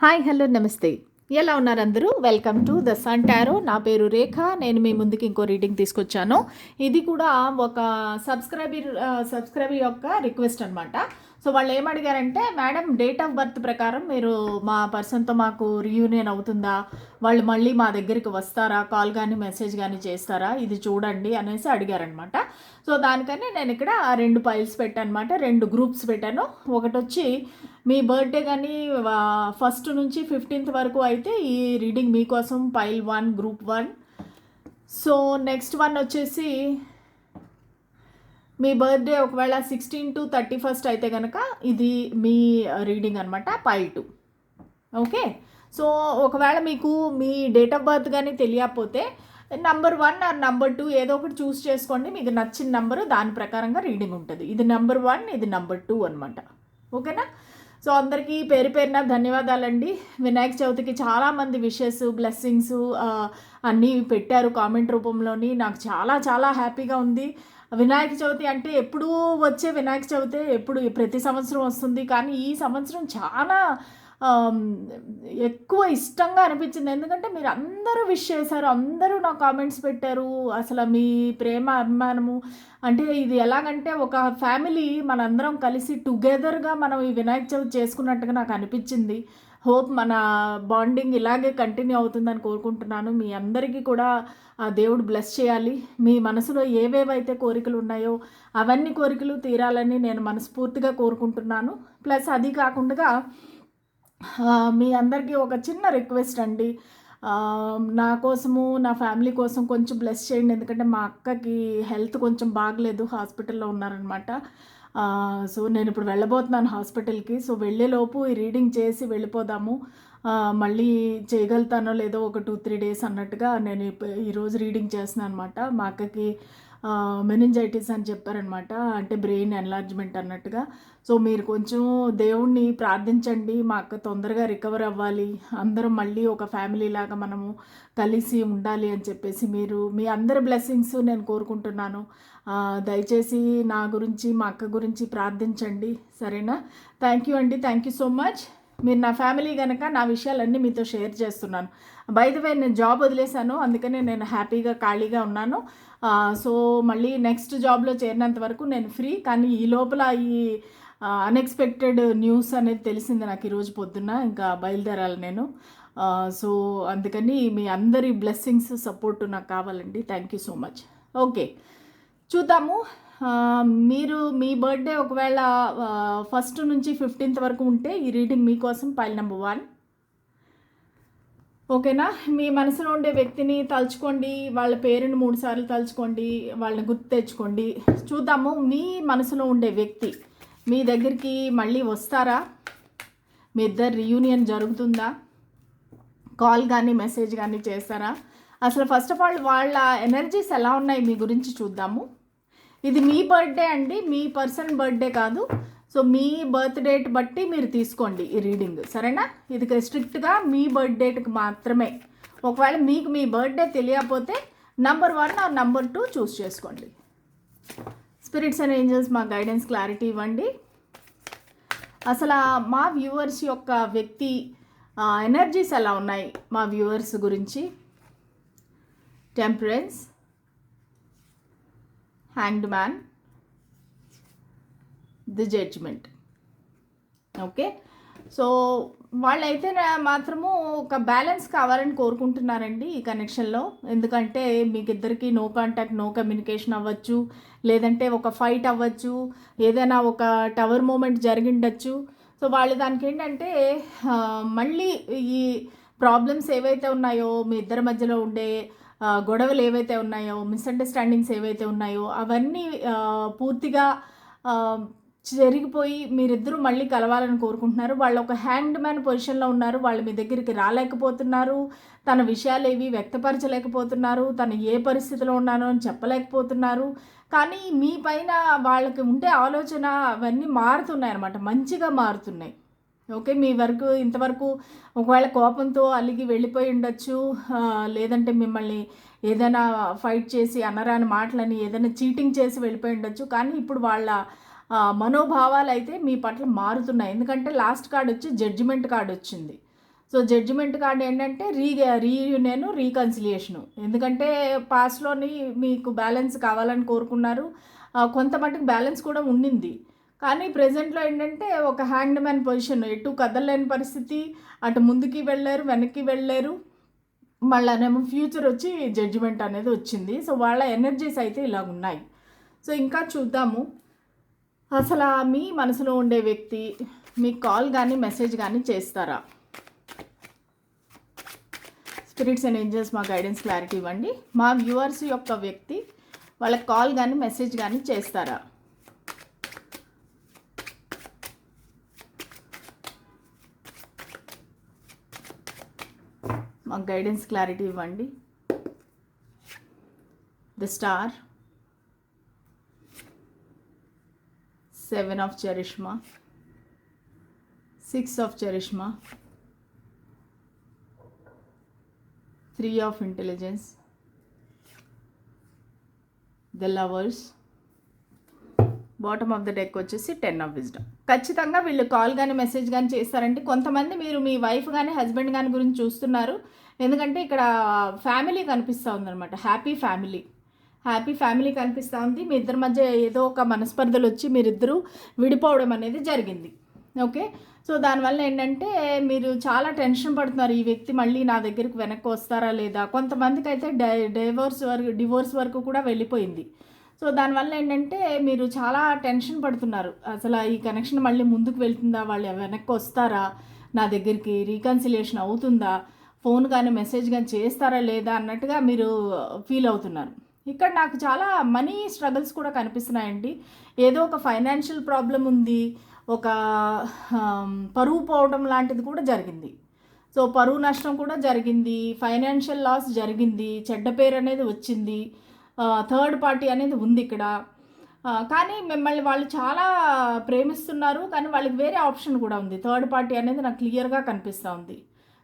Hi hello నమస్తే. ఎలా ఉన్నారు అందరూ welcome to the sun tarot. నా పేరు రేఖ. నేను మీ ముందుకి ఇంకో రీడింగ్ తీసుకొచ్చాను. ఇది కూడా ఒక సబ్స్క్రైబర్ సబ్స్క్రైబర్ యొక్క రిక్వెస్ట్ అనమాట సో వాళ్ళు ఏమడిగారంటే మేడం డేట్ ఆఫ్ బర్త్ ప్రకారం మీరు మా పర్సన్తో మాకు రియూనియన్ అవుతుందా? వాళ్ళు మళ్ళీ మా దగ్గరికి వస్తారా? కాల్ కానీ మెసేజ్ కానీ చేస్తారా? ఇది చూడండి అనేసి అడిగారనమాట సో దానికని నేను ఇక్కడ రెండు ఫైల్స్ పెట్టానమాట రెండు గ్రూప్స్ పెట్టాను. ఒకటి వచ్చి మీ బర్త్డే కానీ ఫస్ట్ నుంచి ఫిఫ్టీన్త్ వరకు అయితే ఈ రీడింగ్ మీకోసం pile one group one so next one వచ్చేసి మీ బర్త్డే ఒకవేళ సిక్స్టీన్ టు థర్టీ ఫస్ట్ అయితే కనుక ఇది మీ రీడింగ్ అనమాట పై టూ ఓకే సో ఒకవేళ మీకు మీ డేట్ ఆఫ్ బర్త్ కానీ తెలియకపోతే number one or number two ఏదో ఒకటి చూస్ చేసుకోండి. మీకు నచ్చిన నెంబరు దాని ప్రకారంగా రీడింగ్ ఉంటుంది. ఇది నెంబర్ వన్ ఇది నెంబర్ టూ అనమాట ఓకేనా సో అందరికీ పేరు పేరున ధన్యవాదాలండి. వినాయక చవితికి చాలామంది విషెస్ బ్లెస్సింగ్స్ అన్నీ పెట్టారు కామెంట్ రూపంలోని. నాకు చాలా చాలా హ్యాపీగా ఉంది. వినాయక చవితి అంటే ఎప్పుడూ వచ్చే వినాయక చవితి ఎప్పుడు ప్రతి సంవత్సరం వస్తుంది. కానీ ఈ సంవత్సరం చాలా ఎక్కువ ఇష్టంగా అనిపించింది. ఎందుకంటే మీరు అందరూ విష్ చేశారు. అందరూ నా కామెంట్స్ పెట్టారు. అసలు మీ ప్రేమ అభిమానము అంటే ఇది ఎలాగంటే ఒక ఫ్యామిలీ మనందరం కలిసి టుగెదర్గా మనం ఈ వినాయక చవితి చేసుకున్నట్టుగా నాకు అనిపించింది. హోప్ మన బాండింగ్ ఇలాగే కంటిన్యూ అవుతుందని కోరుకుంటున్నాను. మీ అందరికీ కూడా దేవుడు బ్లెస్ చేయాలి. మీ మనసులో ఏవేవైతే కోరికలు ఉన్నాయో అవన్నీ కోరికలు తీరాలని నేను మనస్ఫూర్తిగా కోరుకుంటున్నాను. ప్లస్ అది కాకుండా మీ అందరికీ ఒక చిన్న రిక్వెస్ట్ అండి. నా కోసము నా ఫ్యామిలీ కోసం కొంచెం బ్లెస్ చేయండి. ఎందుకంటే మా అక్కకి హెల్త్ కొంచెం బాగలేదు. హాస్పిటల్లో ఉన్నారనమాట సో నేను ఇప్పుడు వెళ్ళబోతున్నాను హాస్పిటల్కి సో వెళ్ళేలోపు ఈ రీడింగ్ చేసి వెళ్ళిపోదాము. మళ్ళీ చేయగలుగుతానో లేదో ఒక టూ త్రీ డేస్ అన్నట్టుగా నేను ఈరోజు రీడింగ్ చేస్తున్నాను అనమాట మా అక్కకి మెనింజైటిస్ అని చెప్పారనమాట. అంటే బ్రెయిన్ ఎన్లార్జ్మెంట్ అన్నట్టుగా. సో మీరు కొంచెం దేవుణ్ణి ప్రార్థించండి. మా అక్క తొందరగా రికవర్ అవ్వాలి. అందరం మళ్ళీ ఒక ఫ్యామిలీ లాగా మనము కలిసి ఉండాలి అని చెప్పేసి మీరు మీ అందరి బ్లెస్సింగ్స్ నేను కోరుకుంటున్నాను. దయచేసి నా గురించి మా అక్క గురించి ప్రార్థించండి. సరేనా? థ్యాంక్ యూ అండి. Thank you so much. మీరు నా ఫ్యామిలీ కనుక నా విషయాలన్నీ మీతో షేర్ చేస్తున్నాను. బై వే నేను జాబ్ వదిలేశాను. అందుకనే నేను హ్యాపీగా ఖాళీగా ఉన్నాను. సో మళ్ళీ నెక్స్ట్ జాబ్లో చేరినంత వరకు నేను ఫ్రీ కానీ ఈ లోపల ఈ అన్ఎక్స్పెక్టెడ్ న్యూస్ అనేది తెలిసింది నాకు ఈరోజు పొద్దున్న. ఇంకా బయలుదేరాలి నేను. సో అందుకని మీ అందరి బ్లెస్సింగ్స్ సపోర్ట్ నాకు కావాలండి. Thank you so much okay చూద్దాము. మీరు మీ బర్త్డే ఒకవేళ ఫస్ట్ నుంచి ఫిఫ్టీన్త్ వరకు ఉంటే ఈ రీడింగ్ మీకోసం పైల్ నెంబర్ వన్. ఓకేనా? మీ మనసులో ఉండే వ్యక్తిని తలుచుకోండి వాళ్ళ పేరుని మూడు సార్లు తలుచుకోండి వాళ్ళని గుర్తు తెచ్చుకోండి. చూద్దాము మీ మనసులో ఉండే వ్యక్తి మీ దగ్గరికి మళ్ళీ వస్తారా? మీ ఇద్దరు రీయూనియన్ జరుగుతుందా? కాల్ కానీ మెసేజ్ కానీ చేస్తారా? అసలు ఫస్ట్ ఆఫ్ ఆల్ వాళ్ళ ఎనర్జీస్ ఎలా ఉన్నాయి మీ గురించి చూద్దాము. ఇది మీ బర్త్డే అండి మీ పర్సన్ బర్త్డే కాదు. సో మీ బర్త్ డేట్ బట్టి మీరు తీసుకోండి ఈ రీడింగ్ సరేనా? ఇది స్ట్రిక్ట్గా మీ బర్త్ డేట్కి మాత్రమే. ఒకవేళ మీకు మీ బర్త్డే తెలియకపోతే number one or number two choose చేసుకోండి. స్పిరిట్స్ అండ్ ఏంజల్స్ మా గైడెన్స్ క్లారిటీ ఇవ్వండి. అసలు మా వ్యూవర్స్ యొక్క వ్యక్తి ఎనర్జీస్ ఎలా ఉన్నాయి మా వ్యూవర్స్ గురించి? Temperance hanged man the judgment okay so వాళ్ళైతే మాత్రము ఒక బ్యాలెన్స్ కావాలని కోరుకుంటున్నారండి ఈ కనెక్షన్లో ఎందుకంటే మీకు ఇద్దరికి నో కాంటాక్ట్ నో కమ్యూనికేషన్ అవ్వచ్చు. లేదంటే ఒక ఫైట్ అవ్వచ్చు. ఏదైనా ఒక టవర్ మూమెంట్ జరిగిండొచ్చు. సో వాళ్ళు దానికి ఏంటంటే మళ్ళీ ఈ ప్రాబ్లమ్స్ ఏవైతే ఉన్నాయో మీ ఇద్దరి మధ్యలో ఉండే గొడవలు ఏవైతే ఉన్నాయో మిస్అండర్స్టాండింగ్స్ ఏవైతే ఉన్నాయో అవన్నీ పూర్తిగా జరిగిపోయి మీరిద్దరూ మళ్ళీ కలవాలని కోరుకుంటున్నారు. వాళ్ళు ఒక హ్యాండ్ మ్యాన్ పొజిషన్లో ఉన్నారు. వాళ్ళు మీ దగ్గరికి రాలేకపోతున్నారు. తన విషయాలు ఏవి వ్యక్తపరచలేకపోతున్నారు. తను ఏ పరిస్థితిలో ఉన్నానో అని చెప్పలేకపోతున్నారు. కానీ మీ పైన వాళ్ళకి ఉండే ఆలోచన అవన్నీ మారుతున్నాయి అన్నమాట మంచిగా మారుతున్నాయి. ఓకే మీ వరకు ఇంతవరకు ఒకవేళ కోపంతో అలిగి వెళ్ళిపోయి ఉండొచ్చు లేదంటే మిమ్మల్ని ఏదైనా ఫైట్ చేసి అనరాని మాటలని ఏదైనా చీటింగ్ చేసి వెళ్ళిపోయి ఉండొచ్చు. కానీ ఇప్పుడు వాళ్ళ మనోభావాలు అయితే మీ పట్ల మారుతున్నాయి. ఎందుకంటే లాస్ట్ కార్డ్ వచ్చి జడ్జిమెంట్ కార్డ్ వచ్చింది. సో జడ్జిమెంట్ కార్డ్ ఏంటంటే రీ రీయూనియన్ రీకన్సిలియేషను. ఎందుకంటే పాస్ట్లోని మీకు బ్యాలెన్స్ కావాలని కోరుకున్నారు. కొంత మటుకు బ్యాలెన్స్ కూడా ఉండింది. కానీ ప్రజెంట్లో ఏంటంటే ఒక హ్యాండ్ మ్యాన్ పొజిషన్ ఎటు కదలలేని పరిస్థితి అటు ముందుకి వెళ్ళారు వెనక్కి వెళ్ళారు. మళ్ళనేమో ఫ్యూచర్ వచ్చి జడ్జిమెంట్ అనేది వచ్చింది. సో వాళ్ళ ఎనర్జీస్ అయితే ఇలా ఉన్నాయి సో ఇంకా చూద్దాము. అసలు ఆ మీ మనసులో ఉండే వ్యక్తి మీకు కాల్ కానీ మెసేజ్ కానీ చేస్తారా? స్పిరిట్స్ అండ్ ఏంజల్స్ మా గైడెన్స్ క్లారిటీ ఇవ్వండి. మా వ్యూవర్స్ యొక్క వ్యక్తి వాళ్ళకి కాల్ కానీ మెసేజ్ కానీ చేస్తారా? మాకు గైడెన్స్ క్లారిటీ ఇవ్వండి. The star seven of charisma six of charisma three of intelligence the lovers bottom of the deck వచ్చేసి టెన్ ఆఫ్ విజ్డమ్ ఖచ్చితంగా వీళ్ళు కాల్ కానీ మెసేజ్ కానీ చేస్తారంటే కొంతమంది మీరు మీ వైఫ్ కానీ హస్బెండ్ కానీ గురించి చూస్తున్నారు. ఎందుకంటే ఇక్కడ ఫ్యామిలీ కనిపిస్తూ ఉందన్నమాట. హ్యాపీ ఫ్యామిలీ హ్యాపీ ఫ్యామిలీ కనిపిస్తూ ఉంది. మీ ఇద్దరి మధ్య ఏదో ఒక మనస్పర్ధలు వచ్చి మీరిద్దరూ విడిపోవడం అనేది జరిగింది. ఓకే సో దానివల్ల ఏంటంటే మీరు చాలా టెన్షన్ పడుతున్నారు. ఈ వ్యక్తి మళ్ళీ నా దగ్గరికి వెనక్కి వస్తారా లేదా? కొంతమందికి అయితే డై డైవోర్స్ వరకు డివోర్స్ వరకు కూడా వెళ్ళిపోయింది. సో దానివల్ల ఏంటంటే మీరు చాలా టెన్షన్ పడుతున్నారు. అసలు ఈ కనెక్షన్ మళ్ళీ ముందుకు వెళ్తుందా? వాళ్ళు వెనక్కి వస్తారా? నా దగ్గరికి రీకన్సిలియేషన్ అవుతుందా? ఫోన్ కానీ మెసేజ్ కానీ చేస్తారా లేదా? అన్నట్టుగా మీరు ఫీల్ అవుతున్నారు. ఇక్కడ నాకు చాలా మనీ స్ట్రగుల్స్ కూడా కనిపిస్తున్నాయండి. ఏదో ఒక ఫైనాన్షియల్ ప్రాబ్లం ఉంది. ఒక పరువు పోవడం లాంటిది కూడా జరిగింది. సో పరువు నష్టం కూడా జరిగింది. ఫైనాన్షియల్ లాస్ జరిగింది. చెడ్డ పేరు అనేది వచ్చింది. థర్డ్ పార్టీ అనేది ఉంది ఇక్కడ. కానీ మిమ్మల్ని వాళ్ళు చాలా ప్రేమిస్తున్నారు కానీ వాళ్ళకి వేరే ఆప్షన్ కూడా ఉంది. థర్డ్ పార్టీ అనేది నాకు క్లియర్గా కనిపిస్తూ ఉంది.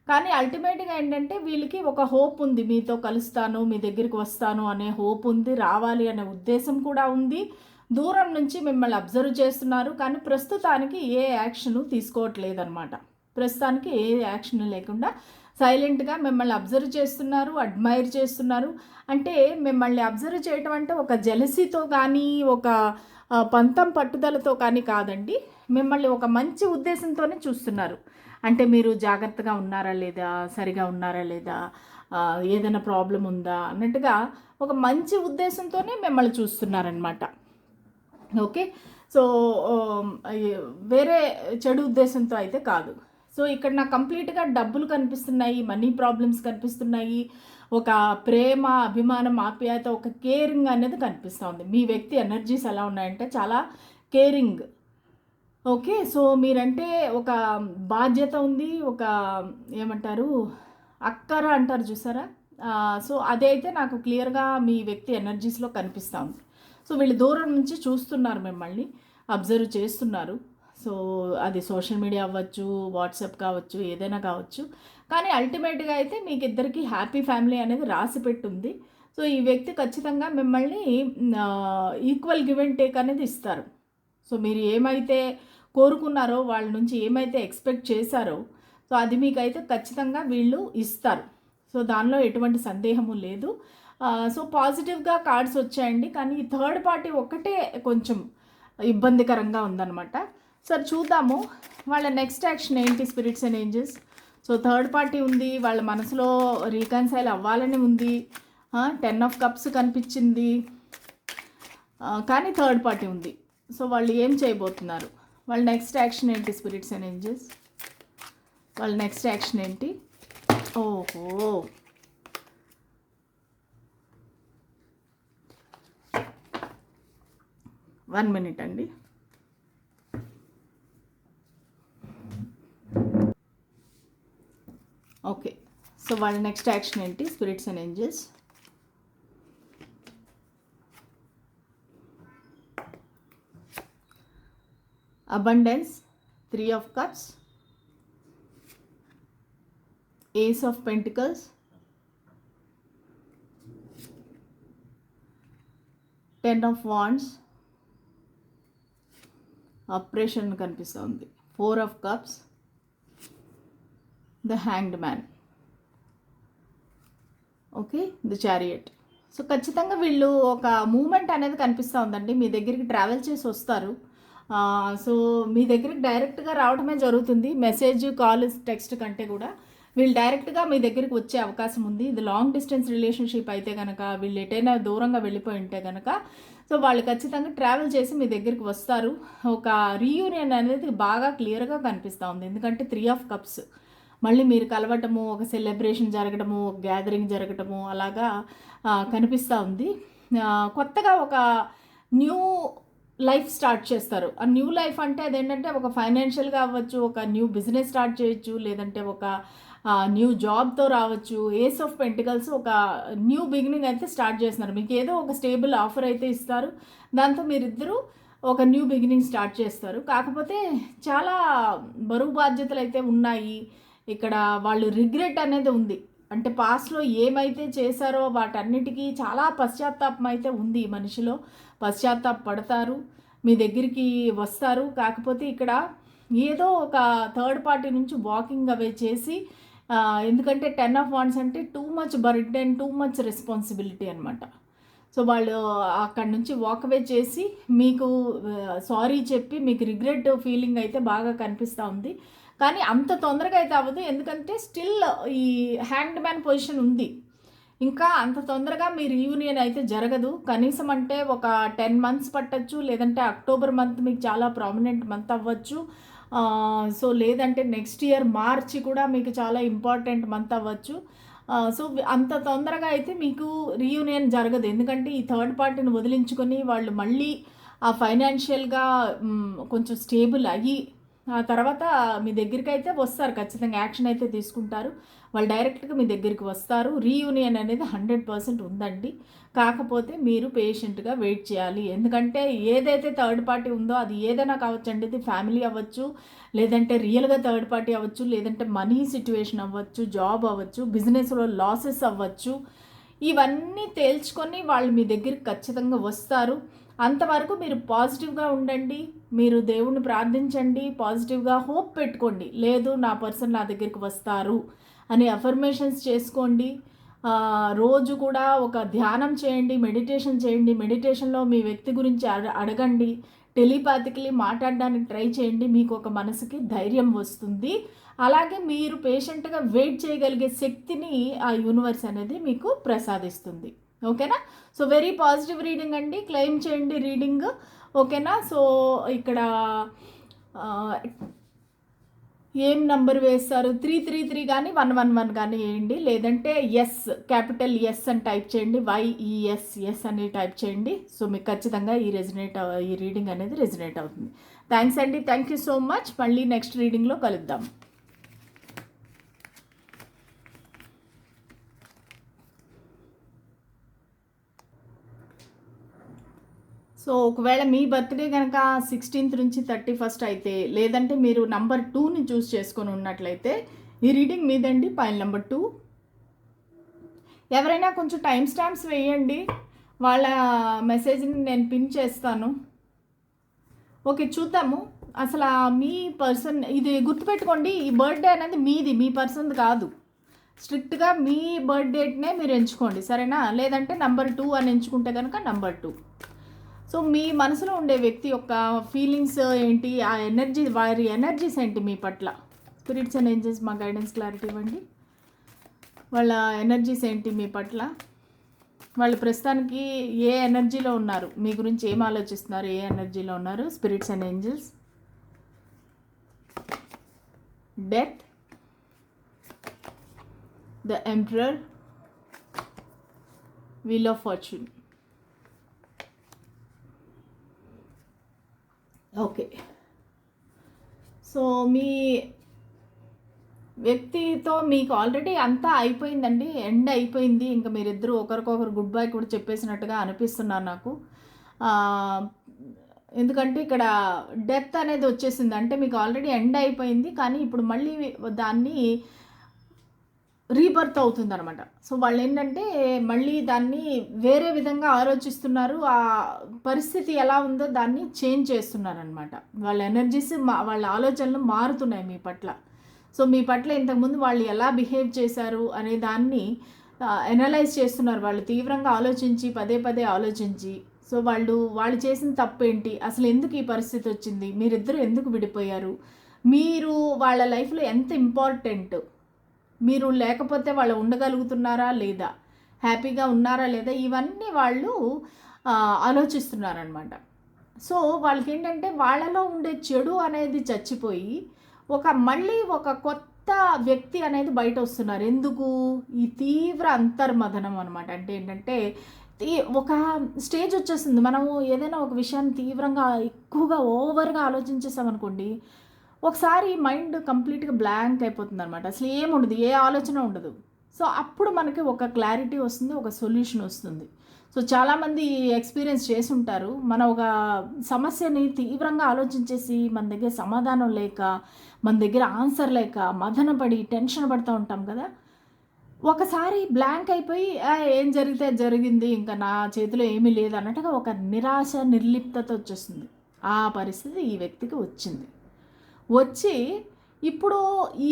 కానీ అల్టిమేట్గా ఏంటంటే వీళ్ళకి ఒక హోప్ ఉంది మీతో కలుస్తాను మీ దగ్గరికి వస్తాను అనే హోప్ ఉంది రావాలి అనే ఉద్దేశం కూడా ఉంది. దూరం నుంచి మిమ్మల్ని అబ్జర్వ్ చేస్తున్నారు కానీ ప్రస్తుతానికి ఏ యాక్షన్ తీసుకోవట్లేదన్నమాట. ప్రస్తుతానికి ఏ యాక్షన్ లేకుండా సైలెంట్గా మిమ్మల్ని అబ్జర్వ్ చేస్తున్నారు అడ్మైర్ చేస్తున్నారు. అంటే మిమ్మల్ని అబ్జర్వ్ చేయటం అంటే ఒక జెలసీతో కానీ ఒక పంతం పట్టుదలతో కానీ కాదండి. మిమ్మల్ని ఒక మంచి ఉద్దేశంతోనే చూస్తున్నారు. అంటే మీరు జాగ్రత్తగా ఉన్నారా లేదా సరిగా ఉన్నారా లేదా ఏదైనా ప్రాబ్లం ఉందా అన్నట్టుగా ఒక మంచి ఉద్దేశంతోనే మిమ్మల్ని చూస్తున్నారనమాట ఓకే? సో వేరే చెడు ఉద్దేశంతో అయితే కాదు. సో ఇక్కడ నాకు కంప్లీట్గా డబ్బులు కనిపిస్తున్నాయి మనీ ప్రాబ్లమ్స్ కనిపిస్తున్నాయి ఒక ప్రేమ అభిమానం ఆప్యాయత ఒక కేరింగ్ అనేది కనిపిస్తూ ఉంది. మీ వ్యక్తి ఎనర్జీస్ ఎలా ఉన్నాయంటే చాలా కేరింగ్. ఓకే సో మీరంటే ఒక బాధ్యత ఉంది ఒక ఏమంటారు అక్కర అంటారు చూసారా? సో అదైతే నాకు క్లియర్గా మీ వ్యక్తి ఎనర్జీస్లో కనిపిస్తూ ఉంది. సో వీళ్ళు దూరం నుంచి చూస్తున్నారు మిమ్మల్ని అబ్జర్వ్ చేస్తున్నారు. సో అది సోషల్ మీడియా అవ్వచ్చు వాట్సాప్ కావచ్చు ఏదైనా కావచ్చు. కానీ అల్టిమేట్గా అయితే మీకు ఇద్దరికి హ్యాపీ ఫ్యామిలీ అనేది రాసి పెట్టుంది. సో ఈ వ్యక్తి ఖచ్చితంగా మిమ్మల్ని ఈక్వల్ గివ్ అండ్ టేక్ అనేది ఇస్తారు. సో మీరు ఏమైతే కోరుకున్నారో వాళ్ళ నుంచి ఏమైతే ఎక్స్పెక్ట్ చేశారో సో అది మీకైతే ఖచ్చితంగా వీళ్ళు ఇస్తారు. సో దానిలో ఎటువంటి సందేహము లేదు. సో పాజిటివ్గా కార్డ్స్ వచ్చాయండి. కానీ ఈ థర్డ్ పార్టీ ఒక్కటే కొంచెం ఇబ్బందికరంగా ఉందన్నమాట. సరే చూద్దాము. వాళ్ళ నెక్స్ట్ యాక్షన్ ఏంటి spirits and angels so third party ఉంది వాళ్ళ మనసులో రీకన్సైల్ అవ్వాలని ఉంది. టెన్ ఆఫ్ కప్స్ కనిపించింది. కానీ థర్డ్ పార్టీ ఉంది. సో వాళ్ళు ఏం చేయబోతున్నారు? వాళ్ళ నెక్స్ట్ యాక్షన్ ఏంటి స్పిరిట్స్ అండ్ ఏంజెస్ వాళ్ళ నెక్స్ట్ యాక్షన్ ఏంటి? ఓహో! వన్ మినిట్ అండి. ఓకే. సో వాళ్ళ నెక్స్ట్ యాక్షన్ ఏంటి? Spirits and angels abundance three of cups ace of pentacles ten of wands operation కనిపిస్తుంది. Four of cups the hanged man. Okay the chariot. So ఖచ్చితంగా వీళ్ళు ఒక moment అనేది కనిపిస్తూ ఉందండి. మీ దగ్గరికి ట్రావెల్ చేసి వస్తారు. సో మీ దగ్గరికి డైరెక్ట్గా రావడమే జరుగుతుంది. మెసేజ్ కాల్ టెక్స్ట్ కంటే కూడా. వీళ్ళు డైరెక్ట్గా మీ దగ్గరికి వచ్చే అవకాశం ఉంది. ఇది లాంగ్ డిస్టెన్స్ రిలేషన్షిప్ అయితే కనుక వీళ్ళు ఎటైనా దూరంగా వెళ్ళిపోయి ఉంటే కనుక సో వాళ్ళు ఖచ్చితంగా ట్రావెల్ చేసి మీ దగ్గరికి వస్తారు. ఒక రీయూనియన్ అనేది బాగా క్లియర్గా కనిపిస్తూ ఉంది. ఎందుకంటే త్రీ ఆఫ్ కప్స్. మళ్ళీ మీరు కలవటము ఒక సెలబ్రేషన్ జరగడము ఒక గ్యాదరింగ్ జరగటము అలాగా కనిపిస్తూ ఉంది. కొత్తగా ఒక న్యూ లైఫ్ స్టార్ట్ చేస్తారు. ఆ న్యూ లైఫ్ అంటే అదేంటంటే ఒక ఫైనాన్షియల్గా అవ్వచ్చు ఒక న్యూ బిజినెస్ స్టార్ట్ చేయొచ్చు లేదంటే ఒక న్యూ జాబ్తో రావచ్చు. ఏస్ ఆఫ్ పెంటికల్స్ ఒక న్యూ బిగినింగ్ అయితే స్టార్ట్ చేస్తున్నారు. మీకు ఏదో ఒక స్టేబుల్ ఆఫర్ అయితే ఇస్తారు. దాంతో మీరిద్దరూ ఒక న్యూ బిగినింగ్ స్టార్ట్ చేస్తారు. కాకపోతే చాలా బరువు బాధ్యతలు అయితే ఉన్నాయి. ఇక్కడ వాళ్ళు రిగ్రెట్ అనేది ఉంది. అంటే పాస్ట్లో ఏమైతే చేశారో వాటన్నిటికీ చాలా పశ్చాత్తాపం అయితే ఉంది మనిషిలో. పశ్చాత్తాప పడతారు మీ దగ్గరికి వస్తారు. కాకపోతే ఇక్కడ ఏదో ఒక థర్డ్ పార్టీ నుంచి వాకింగ్ అవే చేసి ఎందుకంటే టెన్ ఆఫ్ వాన్స్ అంటే too much burden and too much responsibility అనమాట సో వాళ్ళు అక్కడి నుంచి వాక్ అవే చేసి మీకు సారీ చెప్పి మీకు రిగ్రెట్ ఫీలింగ్ అయితే బాగా కనిపిస్తూ ఉంది. కానీ అంత తొందరగా అయితే అవ్వదు. ఎందుకంటే స్టిల్ ఈ హ్యాండ్ మ్యాన్ పొజిషన్ ఉంది. ఇంకా అంత తొందరగా మీ రీయూనియన్ అయితే జరగదు. కనీసం అంటే ఒక టెన్ మంత్స్ పట్టచ్చు లేదంటే అక్టోబర్ మంత్ మీకు చాలా ప్రామినెంట్ మంత్ అవ్వచ్చు. సో లేదంటే నెక్స్ట్ ఇయర్ మార్చి కూడా మీకు చాలా ఇంపార్టెంట్ మంత్ అవ్వచ్చు. సో అంత తొందరగా అయితే మీకు రీయూనియన్ జరగదు. ఎందుకంటే ఈ థర్డ్ పార్టీని వదిలించుకొని వాళ్ళు మళ్ళీ ఆ ఫైనాన్షియల్గా కొంచెం స్టేబుల్ అయ్యి ఆ తర్వాత మీ దగ్గరికి అయితే వస్తారు ఖచ్చితంగా యాక్షన్ అయితే తీసుకుంటారు. వాళ్ళు డైరెక్ట్గా మీ దగ్గరికి వస్తారు. రీయూనియన్ అనేది హండ్రెడ్ పర్సెంట్ ఉందండి. కాకపోతే మీరు పేషెంట్గా వెయిట్ చేయాలి. ఎందుకంటే ఏదైతే థర్డ్ పార్టీ ఉందో అది ఏదైనా కావచ్చు అండి ఇది ఫ్యామిలీ అవ్వచ్చు లేదంటే రియల్గా థర్డ్ పార్టీ అవ్వచ్చు లేదంటే మనీ సిచ్యువేషన్ అవ్వచ్చు జాబ్ అవ్వచ్చు బిజినెస్లో లాసెస్ అవ్వచ్చు ఇవన్నీ తేల్చుకొని వాళ్ళు మీ దగ్గరికి ఖచ్చితంగా వస్తారు. అంతవరకు మీరు పాజిటివ్గా ఉండండి మీరు దేవుణ్ణి ప్రార్థించండి పాజిటివ్గా హోప్ పెట్టుకోండి. లేదు నా పర్సన్ నా దగ్గరికి వస్తారు అని అఫర్మేషన్స్ చేసుకోండి. రోజు కూడా ఒక ధ్యానం చేయండి మెడిటేషన్ చేయండి. మెడిటేషన్లో మీ వ్యక్తి గురించి అడగండి. టెలిపాతికలీ మాట్లాడడానికి ట్రై చేయండి. మీకు ఒక మనసుకి ధైర్యం వస్తుంది. అలాగే మీరు పేషెంట్గా వెయిట్ చేయగలిగే శక్తిని ఆ యూనివర్స్ అనేది మీకు ప్రసాదిస్తుంది. ఓకేనా? సో వెరీ పాజిటివ్ రీడింగ్ అండి. క్లెయిమ్ చేయండి రీడింగ్ ఓకేనా? సో ఇక్కడ ఏం నంబర్ వేస్తారు? త్రీ త్రీ త్రీ కానీ వన్ వన్ వన్ కానీ వేయండి. లేదంటే ఎస్ క్యాపిటల్ ఎస్ అని టైప్ చేయండి. Y E S yes e, అని టైప్ చేయండి. సో మీకు ఖచ్చితంగా ఈ రెజినేట్ ఈ రీడింగ్ అనేది రెజినేట్ అవుతుంది. థ్యాంక్స్ అండి. థ్యాంక్ యూ సో మచ్ మళ్ళీ నెక్స్ట్ రీడింగ్లో కలుద్దాం. సో ఒకవేళ మీ బర్త్డే కనుక సిక్స్టీన్త్ నుంచి థర్టీ ఫస్ట్ అయితే లేదంటే మీరు నంబర్ టూని చూస్ చేసుకొని ఉన్నట్లయితే ఈ రీడింగ్ మీదండి పాయింట్ నెంబర్ టూ. ఎవరైనా కొంచెం టైం స్టాంప్స్ వేయండి. వాళ్ళ మెసేజ్ని నేను పిన్ చేస్తాను. ఓకే చూద్దాము. అసలు ఆ మీ పర్సన్ ఇది గుర్తుపెట్టుకోండి ఈ బర్త్డే అనేది మీది మీ పర్సన్ కాదు. స్ట్రిక్ట్గా మీ బర్త్డేట్నే మీరు ఎంచుకోండి సరేనా? లేదంటే నంబర్ టూ అని ఎంచుకుంటే కనుక నంబర్ టూ. సో మీ మనసులో ఉండే వ్యక్తి యొక్క ఫీలింగ్స్ ఏంటి? ఆ ఎనర్జీ వారి ఎనర్జీస్ ఏంటి మీ పట్ల? స్పిరిట్స్ అండ్ ఏంజెస్ మా గైడెన్స్ క్లారిటీ ఇవ్వండి. వాళ్ళ ఎనర్జీస్ ఏంటి మీ పట్ల? వాళ్ళు ప్రస్తుతానికి ఏ ఎనర్జీలో ఉన్నారు? మీ గురించి ఏం ఆలోచిస్తున్నారు? ఏ ఎనర్జీలో ఉన్నారు? Spirits and angels death the emperor wheel of fortune okay. So మీ వ్యక్తితో మీకు ఆల్రెడీ అంతా అయిపోయిందండి ఎండ్ అయిపోయింది ఇంకా మీరిద్దరూ ఒకరికొకరు గుడ్ బై కూడా చెప్పేసినట్టుగా అనిపిస్తున్నారు నాకు. ఎందుకంటే ఇక్కడ డెత్ అనేది వచ్చేసింది. అంటే మీకు ఆల్రెడీ ఎండ్ అయిపోయింది కానీ ఇప్పుడు మళ్ళీ దాన్ని రీబర్త్ అవుతుంది అనమాట సో వాళ్ళు ఏంటంటే మళ్ళీ దాన్ని వేరే విధంగా ఆలోచిస్తున్నారు. ఆ పరిస్థితి ఎలా ఉందో దాన్ని చేంజ్ చేస్తున్నారు అనమాట వాళ్ళ ఎనర్జీస్ మా వాళ్ళ ఆలోచనలు మారుతున్నాయి మీ పట్ల. సో మీ పట్ల ఇంతకుముందు వాళ్ళు ఎలా బిహేవ్ చేశారు అనే దాన్ని ఎనలైజ్ చేస్తున్నారు. వాళ్ళు తీవ్రంగా ఆలోచించి పదే పదే ఆలోచించి. సో వాళ్ళు వాళ్ళు చేసిన తప్పు ఏంటి అసలు ఎందుకు ఈ పరిస్థితి వచ్చింది? మీరిద్దరూ ఎందుకు విడిపోయారు? మీరు వాళ్ళ లైఫ్లో ఎంత ఇంపార్టెంట్? మీరు లేకపోతే వాళ్ళు ఉండగలుగుతున్నారా లేదా? హ్యాపీగా ఉన్నారా లేదా? ఇవన్నీ వాళ్ళు ఆలోచిస్తున్నారనమాట సో వాళ్ళకి ఏంటంటే వాళ్ళలో ఉండే చెడు అనేది చచ్చిపోయి ఒక మళ్ళీ ఒక కొత్త వ్యక్తి అనేది బయట వస్తున్నారు ఎందుకు? ఈ తీవ్ర అంతర్మథనం అనమాట అంటే ఏంటంటే తీ- ఒక స్టేజ్ వచ్చేస్తుంది మనము ఏదైనా ఒక విషయాన్ని తీవ్రంగా ఎక్కువగా ఓవర్గా ఆలోచించేసామనుకోండి ఒకసారి మైండ్ కంప్లీట్గా బ్లాంక్ అయిపోతుంది అనమాట అసలు ఏముండదు ఏ ఆలోచన ఉండదు. సో అప్పుడు మనకి ఒక క్లారిటీ వస్తుంది ఒక సొల్యూషన్ వస్తుంది. సో చాలామంది ఎక్స్పీరియన్స్ చేసి ఉంటారు. మన ఒక సమస్యని తీవ్రంగా ఆలోచించేసి మన దగ్గర సమాధానం లేక మన దగ్గర ఆన్సర్ లేక మదన పడి టెన్షన్ పడుతూ ఉంటాం కదా. ఒకసారి బ్లాంక్ అయిపోయి ఏం జరిగితే జరిగింది ఇంకా నా చేతిలో ఏమీ లేదు అన్నట్టుగా ఒక నిరాశ నిర్లిప్తత వచ్చేస్తుంది. ఆ పరిస్థితి ఈ వ్యక్తికి వచ్చింది. వచ్చి ఇప్పుడు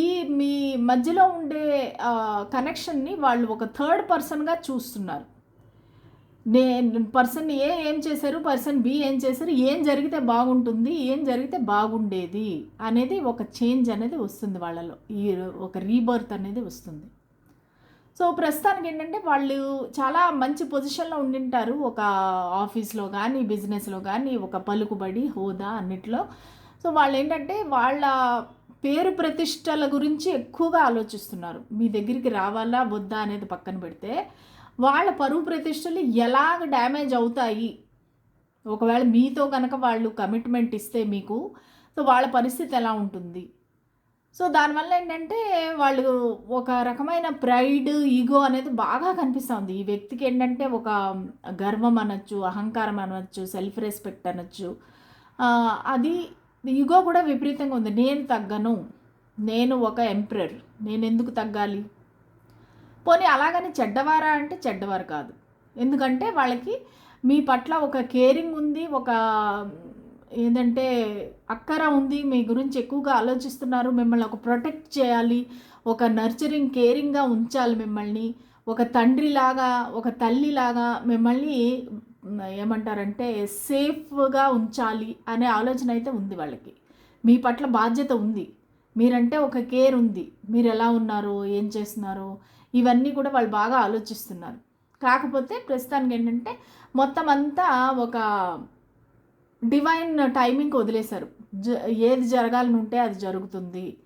ఈ మీ మధ్యలో ఉండే కనెక్షన్ని వాళ్ళు ఒక థర్డ్ పర్సన్గా చూస్తున్నారు. నేను పర్సన్ ఏ ఏం చేశారు పర్సన్ బి ఏం చేశారు ఏం జరిగితే బాగుంటుంది ఏం జరిగితే బాగుండేది అనేది ఒక చేంజ్ అనేది వస్తుంది వాళ్ళలో. ఈ ఒక రీబర్త్ అనేది వస్తుంది. సో ప్రస్తుతానికి ఏంటంటే వాళ్ళు చాలా మంచి పొజిషన్లో ఉండింటారు. ఒక ఆఫీస్లో కానీ బిజినెస్లో కానీ ఒక పలుకుబడి హోదా అన్నిట్లో. సో వాళ్ళు ఏంటంటే వాళ్ళ పేరు ప్రతిష్టల గురించి ఎక్కువగా ఆలోచిస్తున్నారు. మీ దగ్గరికి రావాలా వద్దా అనేది పక్కన పెడితే వాళ్ళ పరువు ప్రతిష్టలు ఎలాగ డ్యామేజ్ అవుతాయి? ఒకవేళ మీతో కనుక వాళ్ళు కమిట్మెంట్ ఇస్తే మీకు సో వాళ్ళ పరిస్థితి ఎలా ఉంటుంది? సో దానివల్ల ఏంటంటే వాళ్ళు ఒక రకమైన ప్రైడ్ ఈగో అనేది బాగా కనిపిస్తుంది ఈ వ్యక్తికి ఏంటంటే ఒక గర్వం అనొచ్చు అహంకారం అనొచ్చు సెల్ఫ్ రెస్పెక్ట్ అనొచ్చు. అది ఈగో కూడా విపరీతంగా ఉంది. నేను తగ్గను. నేను ఒక ఎంప్రర్. నేను ఎందుకు తగ్గాలి? పోనీ అలాగని చెడ్డవారా అంటే చెడ్డవారు కాదు. ఎందుకంటే వాళ్ళకి మీ పట్ల ఒక కేరింగ్ ఉంది ఒక ఏంటంటే అక్కర ఉంది. మీ గురించి ఎక్కువగా ఆలోచిస్తున్నారు. మిమ్మల్ని ఒక ప్రొటెక్ట్ చేయాలి. ఒక నర్చరింగ్ కేరింగ్గా ఉంచాలి మిమ్మల్ని. ఒక తండ్రిలాగా ఒక తల్లిలాగా మిమ్మల్ని ఏమంటారంటే సేఫ్గా ఉంచాలి అనే ఆలోచన అయితే ఉంది వాళ్ళకి. మీ పట్ల బాధ్యత ఉంది. మీరంటే ఒక కేర్ ఉంది. మీరు ఎలా ఉన్నారు? ఏం చేస్తున్నారు? ఇవన్నీ కూడా వాళ్ళు బాగా ఆలోచిస్తున్నారు. కాకపోతే ప్రస్తుతానికి ఏంటంటే మొత్తం అంతా ఒక డివైన్ టైమింగ్కి వదిలేశారు. జ ఏది జరగాలని ఉంటే అది జరుగుతుంది.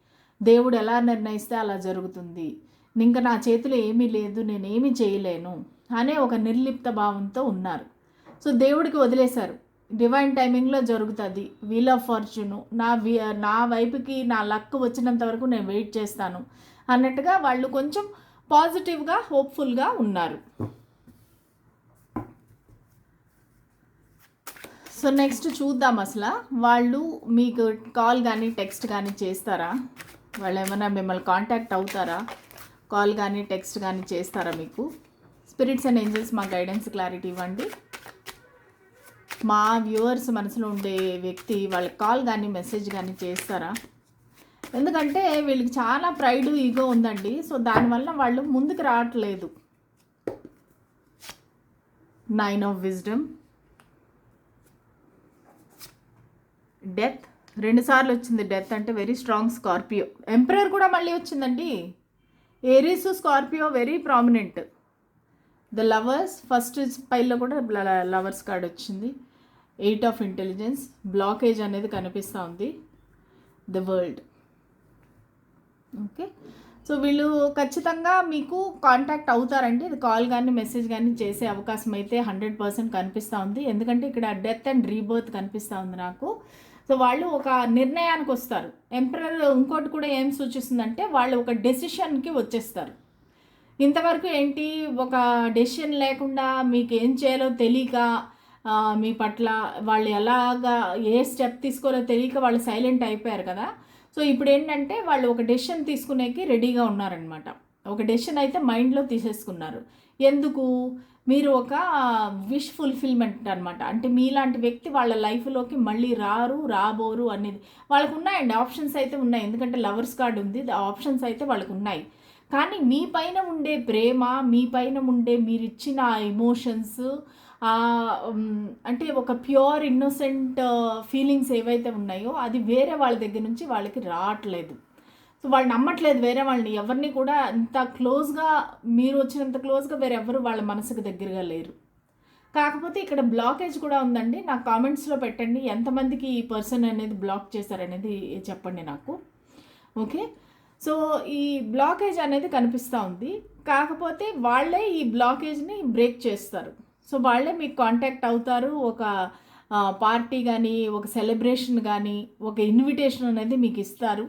దేవుడు ఎలా నిర్ణయిస్తే అలా జరుగుతుంది. ఇంకా నా చేతిలో ఏమీ లేదు నేనేమీ చేయలేను అనే ఒక నిర్లిప్త భావంతో ఉన్నారు. సో దేవుడికి వదిలేశారు. డివైన్ టైమింగ్లో జరుగుతుంది. వీల్ ఆఫ్ ఫార్చ్యూన్ నా వి నా వైపుకి నా లక్ వచ్చినంత వరకు నేను వెయిట్ చేస్తాను. అన్నట్టుగా వాళ్ళు కొంచెం పాజిటివ్గా హోప్ఫుల్గా ఉన్నారు. సో నెక్స్ట్ చూద్దాం అసలు. వాళ్ళు మీకు కాల్ కానీ టెక్స్ట్ కానీ చేస్తారా? వాళ్ళు ఏమైనా మిమ్మల్ని కాంటాక్ట్ అవుతారా? కాల్ కానీ టెక్స్ట్ కానీ చేస్తారా మీకు? స్పిరిట్స్ అండ్ ఏంజల్స్ మా గైడెన్స్ క్లారిటీ ఇవ్వండి. మా వ్యూవర్స్ మనసులో ఉండే వ్యక్తి వాళ్ళకి కాల్ కానీ మెసేజ్ కానీ చేస్తారా? ఎందుకంటే వీళ్ళకి చాలా ప్రైడ్ ఈగో ఉందండి. సో దానివల్ల వాళ్ళు ముందుకు రావట్లేదు. నైన్ ఆఫ్ విజ్డమ్ డెత్ రెండుసార్లు వచ్చింది డెత్ అంటే వెరీ స్ట్రాంగ్ స్కార్పియో ఎంప్రయర్ కూడా మళ్ళీ వచ్చిందండి. Aries Scorpio very prominent the lovers first పైల్లో కూడా లవర్స్ కార్డ్ వచ్చింది. ఎయిట్ ఆఫ్ ఇంటెలిజెన్స్ బ్లాకేజ్ అనేది కనిపిస్తూ ఉంది. ద వరల్డ్ ఓకే సో వీళ్ళు ఖచ్చితంగా మీకు కాంటాక్ట్ అవుతారండి. ఇది కాల్ కానీ మెసేజ్ కానీ చేసే అవకాశం అయితే హండ్రెడ్ పర్సెంట్ కనిపిస్తూ ఉంది. ఎందుకంటే ఇక్కడ డెత్ అండ్ రీబర్త్ కనిపిస్తూ ఉంది నాకు. సో వాళ్ళు ఒక నిర్ణయానికి వస్తారు. ఎంపరర్ ఇంకోటి కూడా ఏం సూచిస్తుందంటే వాళ్ళు ఒక డెసిషన్కి వచ్చేస్తారు. ఇంతవరకు ఏంటి? ఒక డెసిషన్ లేకుండా మీకు ఏం చేయాలో తెలియక మీ పట్ల వాళ్ళు ఎలాగా ఏ స్టెప్ తీసుకోవాలో తెలియక వాళ్ళు సైలెంట్ అయిపోయారు కదా. సో ఇప్పుడు ఏంటంటే వాళ్ళు ఒక డెసిషన్ తీసుకునేకి రెడీగా ఉన్నారనమాట ఒక డెసిషన్ అయితే మైండ్లో తీసేసుకున్నారు. ఎందుకు? మీరు ఒక విష్ ఫుల్ఫిల్మెంట్ అనమాట అంటే మీలాంటి వ్యక్తి వాళ్ళ లైఫ్లోకి మళ్ళీ రారు రాబోరు అనేది వాళ్ళకు ఉన్నాయండి. ఆప్షన్స్ అయితే ఉన్నాయి. ఎందుకంటే లవర్స్ కార్డ్ ఉంది. ఆప్షన్స్ అయితే వాళ్ళకు ఉన్నాయి. కానీ మీ పైన ఉండే ప్రేమ మీ పైన ఉండే మీరు ఇచ్చిన ఎమోషన్స్ అంటే ఒక ప్యూర్ ఇన్నోసెంట్ ఫీలింగ్స్ ఏవైతే ఉన్నాయో అది వేరే వాళ్ళ దగ్గర నుంచి వాళ్ళకి రావట్లేదు. సో వాళ్ళు నమ్మట్లేదు వేరే వాళ్ళని. ఎవరిని కూడా ఇంత క్లోజ్గా మీరు వచ్చినంత క్లోజ్గా వేరే ఎవరు వాళ్ళ మనసుకు దగ్గరగా లేరు. కాకపోతే ఇక్కడ బ్లాకేజ్ కూడా ఉందండి. నా కామెంట్స్లో పెట్టండి. ఎంతమందికి ఈ పర్సన్ అనేది బ్లాక్ చేశారనేది చెప్పండి నాకు. ఓకే? సో ఈ బ్లాకేజ్ అనేది కనిపిస్తూ ఉంది. కాకపోతే వాళ్ళే ఈ బ్లాకేజ్ని బ్రేక్ చేస్తారు. సో వాళ్ళే మీకు కాంటాక్ట్ అవుతారు. ఒక పార్టీ కానీ ఒక సెలబ్రేషన్ కానీ ఒక ఇన్విటేషన్ అనేది మీకు ఇస్తారు.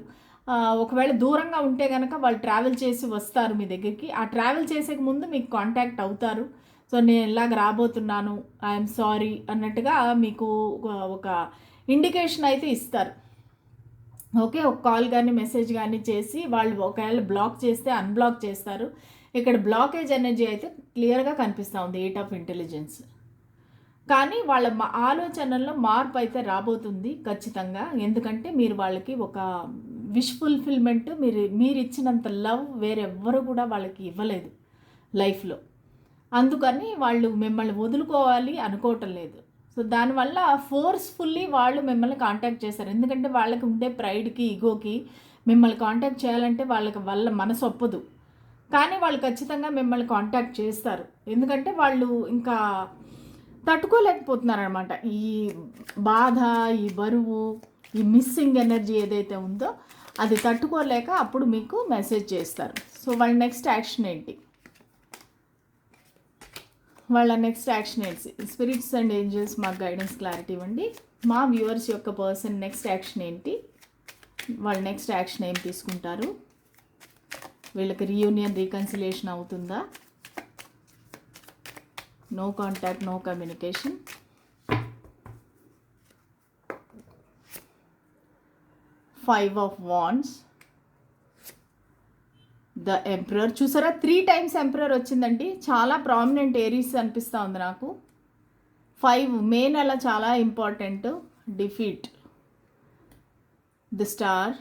ఒకవేళ దూరంగా ఉంటే కనుక వాళ్ళు ట్రావెల్ చేసి వస్తారు మీ దగ్గరికి. ఆ ట్రావెల్ చేసే ముందు మీకు కాంటాక్ట్ అవుతారు. సో నేను ఇలాగ రాబోతున్నాను ఐఎమ్ సారీ అన్నట్టుగా మీకు ఒక ఇండికేషన్ అయితే ఇస్తారు. ఓకే ఒక కాల్ కానీ మెసేజ్ కానీ చేసి వాళ్ళు ఒకవేళ బ్లాక్ చేస్తే అన్బ్లాక్ చేస్తారు. ఇక్కడ బ్లాకేజ్ ఎనర్జీ అయితే క్లియర్గా కనిపిస్తూ ఉంది ఎయిట్ ఆఫ్ ఇంటెలిజెన్స్ కానీ వాళ్ళ ఆలోచనల్లో మార్పు అయితే రాబోతుంది ఖచ్చితంగా. ఎందుకంటే మీరు వాళ్ళకి ఒక విష్ ఫుల్ఫిల్మెంట్ మీరు మీరు ఇచ్చినంత లవ్ వేరెవ్వరు కూడా వాళ్ళకి ఇవ్వలేదు లైఫ్లో అందుకని వాళ్ళు మిమ్మల్ని వదులుకోవాలి అనుకోవటం లేదు. సో దానివల్ల ఫోర్స్ఫుల్లీ వాళ్ళు మిమ్మల్ని కాంటాక్ట్ చేశారు. ఎందుకంటే వాళ్ళకి ఉండే ప్రైడ్కి ఈగోకి మిమ్మల్ని కాంటాక్ట్ చేయాలంటే వాళ్ళకి వాళ్ళ మనసు ఒప్పదు. కానీ వాళ్ళు ఖచ్చితంగా మిమ్మల్ని కాంటాక్ట్ చేస్తారు. ఎందుకంటే వాళ్ళు ఇంకా తట్టుకోలేకపోతున్నారనమాట ఈ బాధ ఈ బరువు ఈ మిస్సింగ్ ఎనర్జీ ఏదైతే ఉందో అది తట్టుకోలేక అప్పుడు మీకు మెసేజ్ చేస్తారు. సో వాళ్ళ నెక్స్ట్ యాక్షన్ ఏంటి? వాళ్ళ నెక్స్ట్ యాక్షన్ ఏంటి? స్పిరిట్స్ అండ్ ఏంజల్స్ మాకు గైడెన్స్ క్లారిటీ ఇవ్వండి. మా వ్యూవర్స్ యొక్క పర్సన్ నెక్స్ట్ యాక్షన్ ఏంటి? వాళ్ళు నెక్స్ట్ యాక్షన్ ఏం తీసుకుంటారు? వీళ్ళకి రీయూనియన్ రీకన్సిలేషన్ అవుతుందా? No contact no communication five of wands the emperor చూసారా? త్రీ టైమ్స్ ఎంప్రర్ వచ్చిందండి. చాలా ప్రామినెంట్ ఏరీస్ అనిపిస్తూ ఉంది నాకు. ఫైవ్ మే నెల చాలా important defeat the star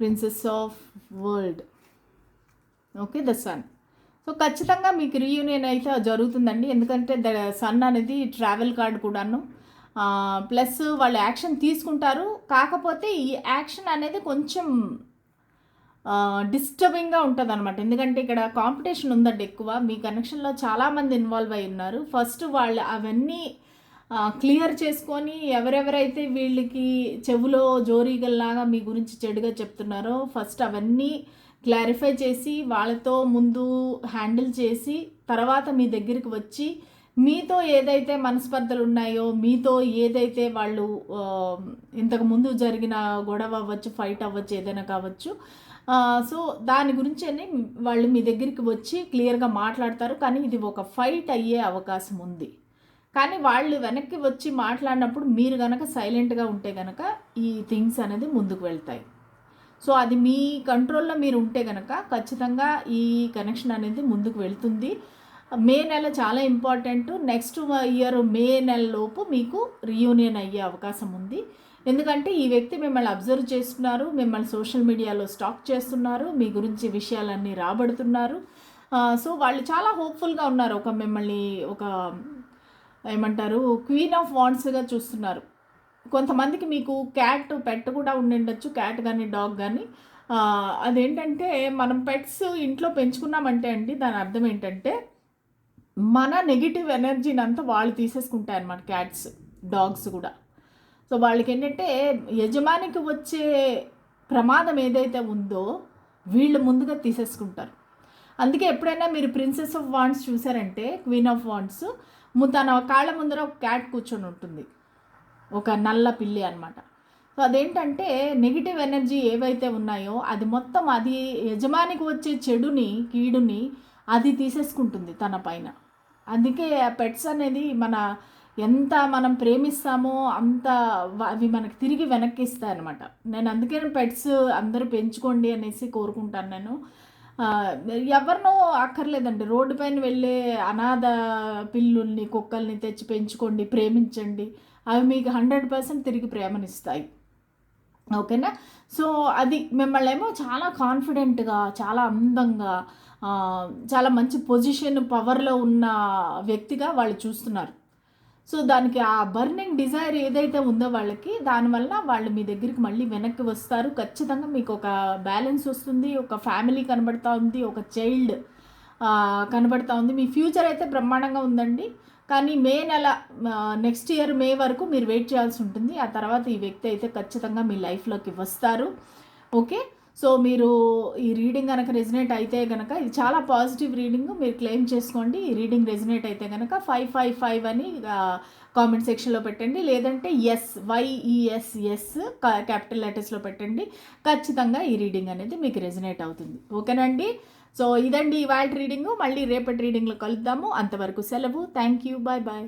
princess of world okay the sun so ఖచ్చితంగా మీకు రీయూనియన్ అయితే జరుగుతుందండి. ఎందుకంటే ద సన్ అనేది ట్రావెల్ కార్డ్ కూడాను. ప్లస్ వాళ్ళు యాక్షన్ తీసుకుంటారు. కాకపోతే ఈ యాక్షన్ అనేది కొంచెం డిస్టర్బింగ్గా ఉంటుంది అనమాట ఎందుకంటే ఇక్కడ కాంపిటీషన్ ఉందండి ఎక్కువ. మీ కనెక్షన్లో చాలామంది ఇన్వాల్వ్ అయి ఉన్నారు. ఫస్ట్ వాళ్ళు అవన్నీ క్లియర్ చేసుకొని ఎవరెవరైతే వీళ్ళకి చెవులో జోరీగల్లాగా మీ గురించి చెడుగా చెప్తున్నారో ఫస్ట్ అవన్నీ క్లారిఫై చేసి వాళ్ళతో ముందు హ్యాండిల్ చేసి తర్వాత మీ దగ్గరికి వచ్చి మీతో ఏదైతే మనస్పర్ధలు ఉన్నాయో మీతో ఏదైతే వాళ్ళు ఇంతకు ముందు జరిగిన గొడవ అవ్వచ్చు ఫైట్ అవ్వచ్చు ఏదైనా కావచ్చు సో దాని గురించి వాళ్ళు మీ దగ్గరికి వచ్చి క్లియర్గా మాట్లాడతారు. కానీ ఇది ఒక ఫైట్ అయ్యే అవకాశం ఉంది. కానీ వాళ్ళు వెనక్కి వచ్చి మాట్లాడినప్పుడు మీరు కనుక సైలెంట్గా ఉంటే కనుక ఈ థింగ్స్ అనేది ముందుకు వెళ్తాయి. సో అది మీ కంట్రోల్లో మీరు ఉంటే కనుక ఖచ్చితంగా ఈ కనెక్షన్ అనేది ముందుకు వెళ్తుంది. మే నెల చాలా ఇంపార్టెంట్. నెక్స్ట్ ఇయర్ మే నెల లోపు మీకు రీయూనియన్ అయ్యే అవకాశం ఉంది. ఎందుకంటే ఈ వ్యక్తి మిమ్మల్ని అబ్జర్వ్ చేస్తున్నారు మిమ్మల్ని సోషల్ మీడియాలో స్టాక్ చేస్తున్నారు మీ గురించి విషయాలన్నీ రాబడుతున్నారు. సో వాళ్ళు చాలా హోప్ఫుల్గా ఉన్నారు. ఒక మిమ్మల్ని ఒక ఏమంటారు? క్వీన్ ఆఫ్ వాండ్స్గా చూస్తున్నారు. కొంతమందికి మీకు క్యాట్ పెట్ కూడా ఉండిండొచ్చు క్యాట్ కానీ డాగ్ కానీ అదేంటంటే మనం పెట్స్ ఇంట్లో పెంచుకున్నామంటే అండి దాని అర్థం ఏంటంటే మన నెగిటివ్ ఎనర్జీని అంతా వాళ్ళు తీసేసుకుంటాయి అన్నమాట క్యాట్స్ డాగ్స్ కూడా. సో వాళ్ళకి ఏంటంటే యజమానికి వచ్చే ప్రమాదం ఏదైతే ఉందో వీళ్ళు ముందుగా తీసేసుకుంటారు. అందుకే ఎప్పుడైనా మీరు ప్రిన్సెస్ ఆఫ్ వాండ్స్ చూసారంటే క్వీన్ ఆఫ్ వాండ్స్ తన కాళ్ళ ముందర ఒక క్యాట్ కూర్చొని ఉంటుంది. ఒక నల్ల పిల్లి అనమాట సో అదేంటంటే నెగిటివ్ ఎనర్జీ ఏవైతే ఉన్నాయో అది మొత్తం అది యజమానికి వచ్చే చెడుని కీడుని అది తీసేసుకుంటుంది తన పైన. అందుకే పెట్స్ అనేది మన ఎంత మనం ప్రేమిస్తామో అంత అవి మనకి తిరిగి వెనక్కి ఇస్తాయి అనమాట నేను అందుకే పెట్స్ అందరూ పెంచుకోండి అనేసి కోరుకుంటాను నేను. ఎవరినో అక్కర్లేదండి రోడ్డు పైన వెళ్ళే అనాథ పిల్లుల్ని కుక్కల్ని తెచ్చి పెంచుకోండి ప్రేమించండి. అవి మీకు హండ్రెడ్ పర్సెంట్ తిరిగి ప్రేమనిస్తాయి. ఓకేనా? సో అది మిమ్మల్ని ఏమో చాలా కాన్ఫిడెంట్గా చాలా అందంగా చాలా మంచి పొజిషన్ పవర్లో ఉన్న వ్యక్తిగా వాళ్ళు చూస్తున్నారు. సో దానికి ఆ బర్నింగ్ డిజైర్ ఏదైతే ఉందో వాళ్ళకి దానివల్ల వాళ్ళు మీ దగ్గరికి మళ్ళీ వెనక్కి వస్తారు. ఖచ్చితంగా మీకు ఒక బ్యాలెన్స్ వస్తుంది ఒక ఫ్యామిలీ కనబడతా ఉంది ఒక చైల్డ్ కనబడతా ఉంది. మీ ఫ్యూచర్ అయితే బ్రహ్మాండంగా ఉందండి. కానీ మే నెల నెక్స్ట్ ఇయర్ మే వరకు మీరు వెయిట్ చేయాల్సి ఉంటుంది. ఆ తర్వాత ఈ వ్యక్తి అయితే ఖచ్చితంగా మీ లైఫ్లోకి వస్తారు. ఓకే? సో మీరు ఈ రీడింగ్ కనుక రెజినేట్ అయితే కనుక ఇది చాలా పాజిటివ్ రీడింగ్ మీరు క్లెయిమ్ చేసుకోండి. ఈ రీడింగ్ రెజినేట్ అయితే కనుక ఫైవ్ ఫైవ్ ఫైవ్ అని కామెంట్ సెక్షన్లో పెట్టండి. లేదంటే ఎస్ వైఈఎస్ఎస్ క్యాపిటల్ లెటర్స్లో పెట్టండి. ఖచ్చితంగా ఈ రీడింగ్ అనేది మీకు రెజినేట్ అవుతుంది. ఓకేనండి? సో ఇదండి ఇవాళ రీడింగు. మళ్ళీ రేపటి రీడింగ్లో కలుద్దాము. అంతవరకు సెలవు. Thank you. Bye bye.